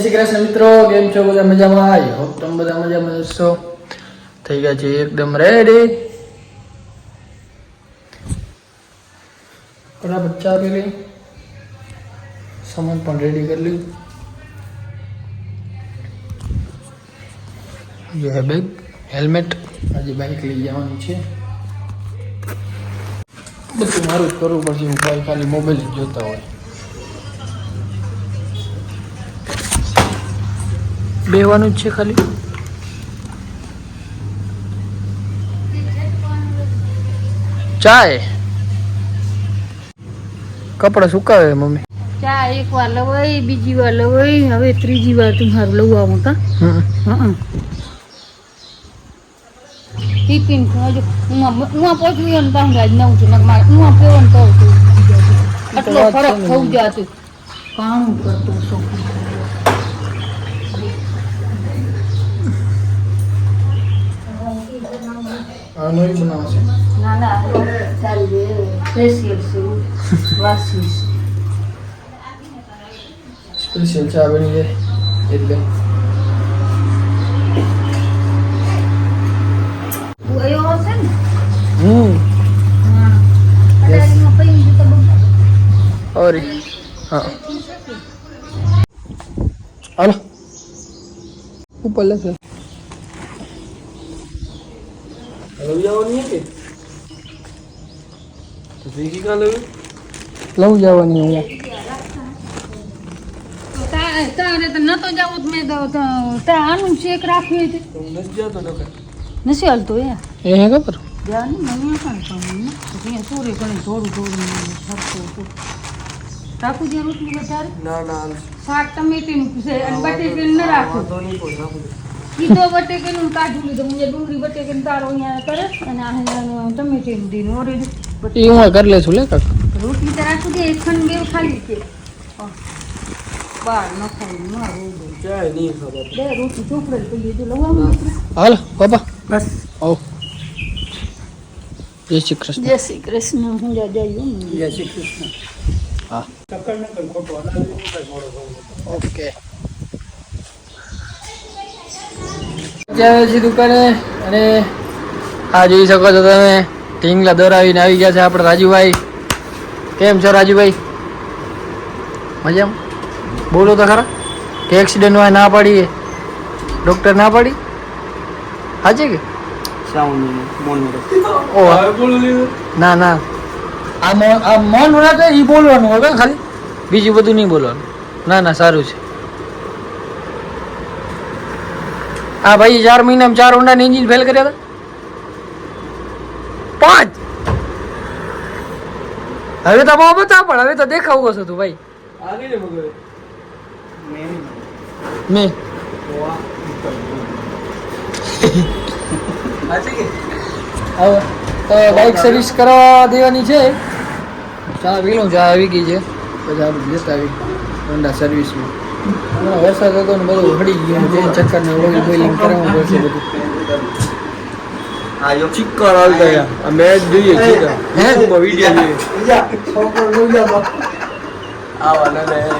શ્રી કૃષ્ણ મિત્રો થઈ ગયા છે એકદમ રેડી બરાબર ચા પી લઈ પણ રેડી કરી લીધું હેલ્મેટ આજે બાઇક લઈ જવાનું છે. બધું મારું જ કરવું પડશે. હું ખાલી મોબાઈલ જોતા હોય. બેવાનું જ છે ખાલી. ચાય? કપડા સુકાવે મમ્મી. ચા એક વાર લવાય બીજી વાર લવાય હવે ત્રીજી વાર તમારું લવું આવું કા ટિફિન ખાજો હું હું પહોંચવું હોય ને તો અંદાજ નવ છે નકર મારે હું પીવો ને તો આટલો ફરક. થવું જાતું કાણું કરતો છોકરો નવી બનાવશે. ના ના સારી સ્પેશિયલ છે વાસી સ્પેશિયલ ચા બની જાય એટલે. ગયો હશે ને? હમ. હા. તો હાલો ઉપર લેશે લઉં જવાની હું. તારે તારે તો નતો જવું મેં તો તો- તારે આનું શેક રાખ્યું હતું. નથી હાલતું એ? એ ખબર? ધ્યાન નહીં પણ પણ અહીંયા ચોરી કરી થોડું થોડું ફરતું હતું. રાખું જે રોટલી વધારે? ના ના શાક ટમેટીનું છે અને બટેકીનું ન રાખું. ઈ તો બટેકીનું ને કાઢું લીધું. મુજે ડુંગળી બટેકીનું તારો અહીંયા કરે અને આ અહીંયા ટમેટીનું દીનું ઓરેજ એ હું કરી લેશું લે કાક. રોટલી તો રાખું દે એક ખંડ બે ખાલી છે. બાર ન ખાઈ મારું બે રોટલી ચોપડેલ પડી તો લઉં આવું દીકરી? હાલો બાપા બસ. આવો. જય શ્રી કૃષ્ણ. જય શ્રી કૃષ્ણ. હું જા જઈએ જય શ્રી કૃષ્ણ. હા. ઓકે. આવ્યા છે દુકાને અને આ જોઈ શકો છો તમે ઢીંગલા દોરાવીને આવી ગયા છે આપણે રાજુભાઈ. કેમ છો રાજુભાઈ? મજામાં? બોલો તો ખરા, કે એક્સિડન્ટ હોય ના પાડીએ? ડૉક્ટર ના પાડી? હાજી કે? ના ના. આ મૌન રાખે એ બોલવાનું હોય ખાલી બીજું બધું નહીં બોલવાનું. ના ના, સારું છે. આ ભાઈ ચાર મહિનામાં ચાર હોન્ડાની એન્જિન ફેલ કર્યા હતા? પાંચ? હવે તો બહુ બતા પણ હવે તો દેખાવું હશે તું ભાઈ. મેં. તો બાઇક સર્વિસ કરાવવા દેવાની છે. ચા પીલું ચા આવી ગઈ છે. પછી આપણે જસ્ટ આવી હોન્ડા સર્વિસમાં વરસાદ હતો ને બધું હડી ગયું છે ચક્કર ને ઓઇલ બોલિંગ કરાવવું પડશે બધું. ચિક્કર આવી ગયા આ મેચ જોઈએ ચિક્કર હે? વીડિયો જોઈએ. આવા ના ના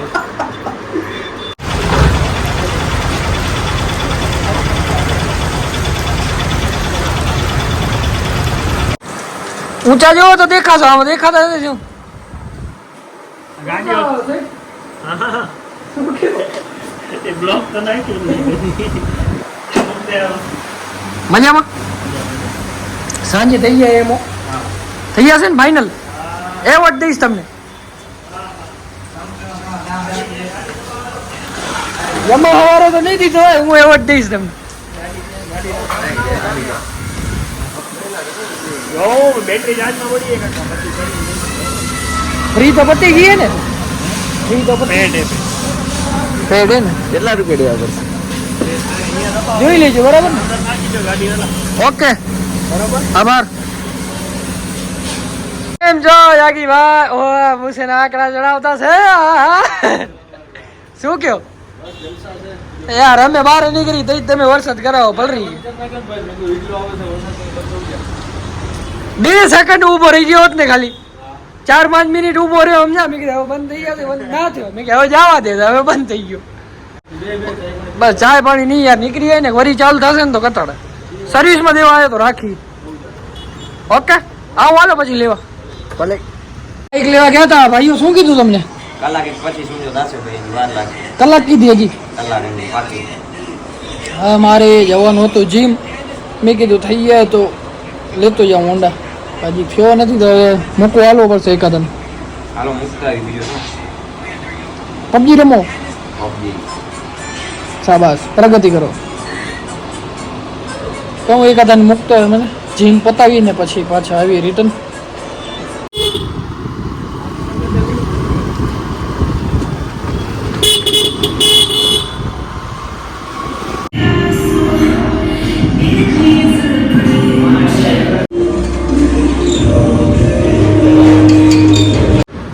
ઊંચા જેવો તો દેખાશો આમાં દેખાતા નથી શું? મજામાં? સાંજે થઈ જાય એમો? થઈ જશે ને ફાઇનલ એવોર્ડ દઈશ તમને. જમા હવારે તો નહીં દીધો હું એવોર્ડ દઈશ તમને. ફ્રી તો પતી ગઈ ને? ફ્રી તો પતી પેડ હે ને કેટલા રૂપિયા દેવા પડશે જોઈ લેજો બરાબર ને? ઓકે આભાર. કેમ છો યાગી ભાઈ ઓ મુસે ના આંકડા ચડાવતા છે. આહા. શું કયો? યાર અમે બહાર નીકળી તઈ તમે વરસાદ કરાવો પલરી. બે સેકન્ડ ઊભો રહી ગયો હોત ને ખાલી. ચાર પાંચ મિનિટ ઊભો રહ્યો સમજા મેં કીધું હવે બંધ થઈ ગયો બંધ ના થયો. મેં કીધું હવે જવા દે હવે બંધ થઈ ગયો. બસ ચાય પાણી નહીં યાર નીકળી જાય ને વરી ચાલુ થશે ને તો કતાડે સર્વિસમાં દેવા આવ્યો તો રાખી. ઓકે? આવો હાલો પછી લેવા. ભલે. બાઈક લેવા ગયા હતા ભાઈઓ શું કીધું તમને? કલાક પછી શું થશે ભાઈ વાર લાગે. કલાક કીધી હજી? કલાક બાકી. હા મારે જવાનું હતું જીમ મેં કીધું થઈ જાય તો લેતો જાઉં હોન્ડા હજી થયો નથી તો હવે મૂકવો હાલવો પડશે એકાદન. હાલો મૂકતા બીજો પબજી રમો? શાબાશ પ્રગતિ કરો. તો હું એકાદાને મૂકતો મને. જીમ પતાવીને પછી પાછા આવી રિટર્ન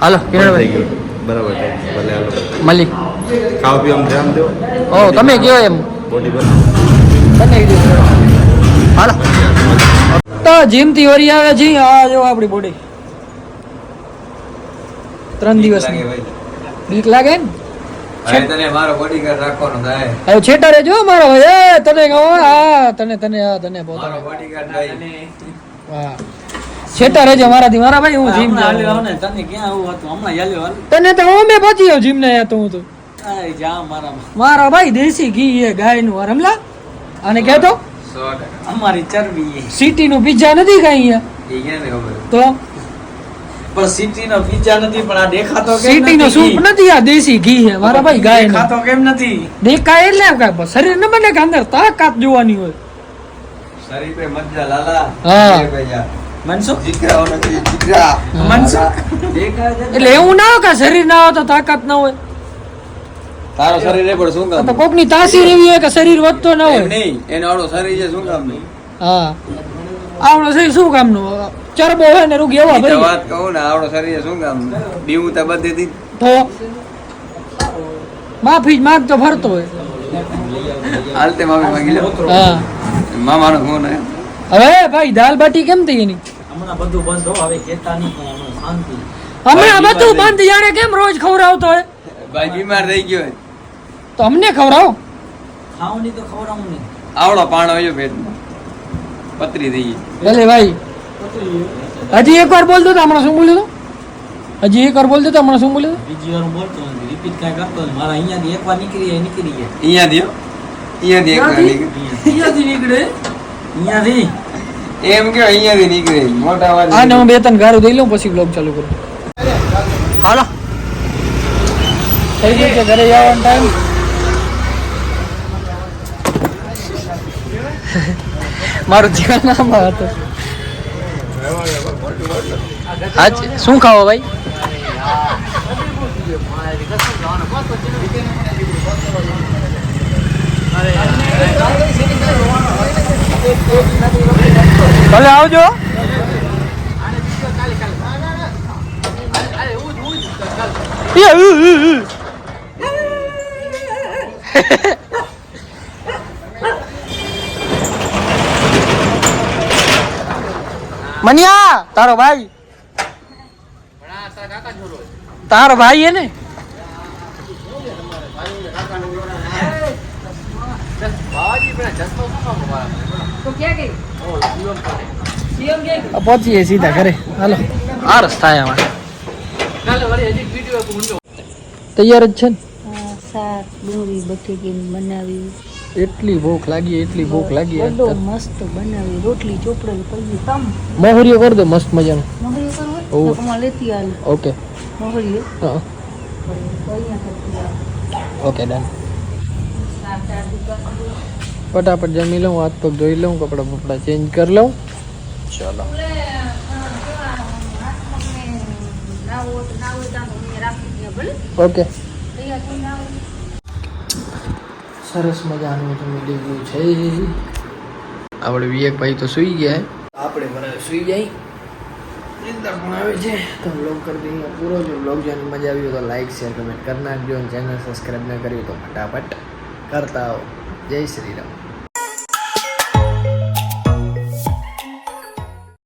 હાલો કિરણભાઈ બરાબર ભલે હાલો. મલિક. ખાવા પીવા ધ્યાન દો. ઓ તમે કયો એમ? બોડી બને બંને કીધું હાલો. તો જીમથી વરી આવે છે આ જો આપણી બોડી ત્રણ દિવસ બીક લાગે ને? તને મારો બોડીગાર્ડ રાખવાનો થાય. હવે છેટા રેજો મારો ભાઈ. એ તને કહો હા તને તને તને મારો બોડીગાર્ડ ભાઈ. હા. છેટા રેજો મારાથી મારા ભાઈ હું જીમ જાઉં. ને તને ક્યાં આવું હતું? હમણાં યાલ્યો હાલ. તને તો અમે પહોંચી જાવ જીમ ને તો હું તો. આય જા મારા મારા ભાઈ દેશી ઘી એ ગાયનું હરમલા. અને કહેતો અમારી ચરબી સિટી નું પિઝા નથી ખાઈ અહીંયા? એ ક્યાં ને ખબર? તો? પણ સિટી નો પિઝા નથી પણ આ દેખાતો કેમ સિટી નો સૂપ નથી આ દેશી ઘી છે. મારા ભાઈ ગાયનું દેખાતો કેમ નથી? દેખાય એટલે એમ શરીર ન બને કે અંદર તાકાત જોવાની હોય. શરીર પે મજા લાલા. હા. એ ભૈયા મનસુખ? જીગરાઓ નથી જીગરા મનસુખ? એટલે એવું ના હોય કે શરીર ના હોય તો તાકાત ના હોય. તારો શરીર એ પણ શું કામ? કોકની તાસીર એવી હોય કે શરીર વધતો ના હોય. નહીં એનો આડો શરીર છે શું કામ નહીં? હા. આવડો શરીર શું કામનું? ચરબો હોય ને રૂગ એવા ભરી. વાત કહું ને આવડો શરીર શું કામ? બીવું તો બધી દી તો માફી જ માંગતો ફરતો હોય. હાલતે માફી માંગી લે. હા. મામાનો ફોન આવ્યો હવે ભાઈ દાલ બાટી કેમ થઈ એની? હમણાં બધું બંધ હો હવે કેતા નહીં પણ હમણાં શાંતિ. હમણાં બધું બંધ જાણે કેમ રોજ ખવડાવતો હોય? ભાઈ બીમાર થઈ ગયો હોય. તો અમને ખવડાવો. ખાવું તો ખવડાવું નહીં. આવડો પાણો આવ્યો પેટમાં પતરી થઈ ગઈ. ભલે ભાઈ. હજી એક વાર બોલતો તો હમણાં શું બોલ્યો તો? હજી એક વાર બોલતો તો હમણાં શું બોલ્યો બીજી વાર બોલતો નથી. રિપીટ કાંઈ કરતો નથી. મારા અહીંયાથી એક વાર નીકળી જાય નીકળી જાય. અહીંયાથી. અહીંયાથી એક વાર નીકળી. અહીંયાથી નીકળે? અહીંયાથી? એમ કે અહીંયાથી નીકળે મોટા અવાજ હા ને હું બે ત્રણ ગારું દઈ લઉં પછી બ્લોગ ચાલુ કરું હાલો થઈ ગયું છે ઘરે જવાનો ટાઈમ મારું જીવન આમાં હતું આજ શું ખાવો ભાઈ ભલે આવજો. મનિયા તારો ભાઈ. તારો ભાઈ હે ને તો ક્યાં ગઈ? પહોંચીએ સીધા ઘરે. હાલો. આરસ થાય અમારે તૈયાર જ છે ને? શાક ડુંગળી બટેકી બનાવી એટલી ભૂખ લાગી એટલી ભૂખ લાગી. મસ્ત બનાવી રોટલી ચોપડેલ કરી તમ મોહરીઓ કરી દે મસ્ત મજાનો. તમારે લેતી ઓકે. હા. Okay done. ફટાફટ જમી લઉં હાથ પગ ધોઈ લઉં કપડાં બપડા ચેન્જ કરી લઉં. ચલો ઓકે. સરસ મજાનું જમી લીધું છે. આપણે વિવેકભાઈ તો સૂઈ ગયા. આપણે પણ હવે સૂઈ જાય. નિંદર પણ આવે છે. તો બ્લોગ કરી દઈએ પૂરો. જો બ્લોગ જોવાની મજા આવી તો લાઈક શેર કમેન્ટ કરી નાખજો અને ચેનલ સબસ્ક્રાઈબ ન કરી તો ફટાફટ કરતા આવો. જય શ્રી રામ.